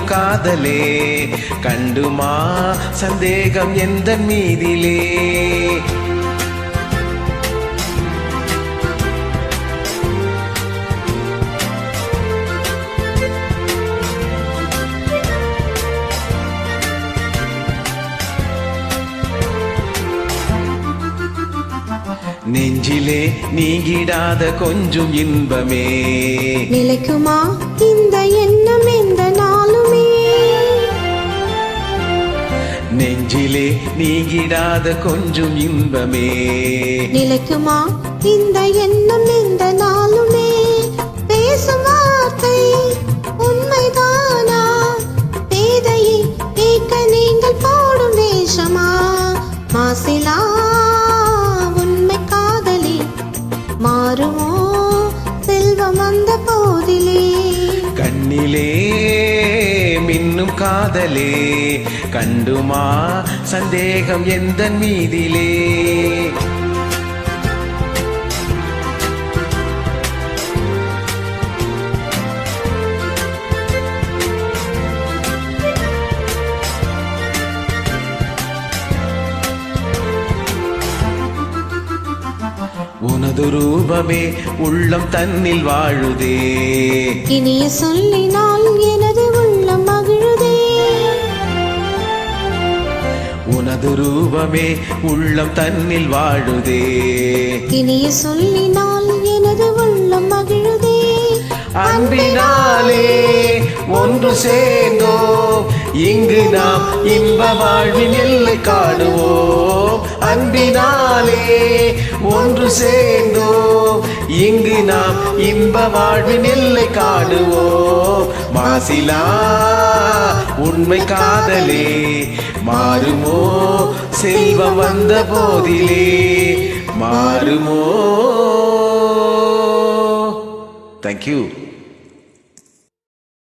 மின்னும் காதலே. கண்டுமா சந்தேகம் எந்த மீதிலே? நெஞ்சிலே நீங்கிடாத கொஞ்சம் இன்பமே. நிலைக்குமா? இந்த நெஞ்சிலே நீங்கிடாத கொஞ்சம் இன்பமே. நிலைக்குமா? இந்த எண்ணம் எந்த நாளுமே. பேசும் வார்த்தை உண்மைதானா? பேதையை கேட்க நீங்கள் போடும் வேஷமா மாசிலா உண்மை காதலி மாறுமோ? செல்வம் வந்த போதிலே. கண்ணிலே மின்னும் காதலே. கண்டுமா சந்தேகம் எந்த மீதிலே. உனது ரூபமே உள்ளம் தன்னில் வாழுதே. இனிய சொல்லினால் எனது உனது ரூபமே உள்ளம் தன்னில் வாழுதே. இனிய சொல்லினால் எனது உள்ளம் மகிழுதே. அன்பினாலே ஒன்று சேர்ந்தோ. இங்கு நாம் இன்ப வாழ்வின் எல்லை காணுவோம். அன்பினாலே ஒன்று சேர்ந்தோ. இங்கு நாம் இன்ப வாழ்வின் எல்லை காணுவோம். மாசிலா உண்மை காதலே. மாறுமோ? செல்வம் வந்த போதிலே மாறுமோ? தேங்க்யூ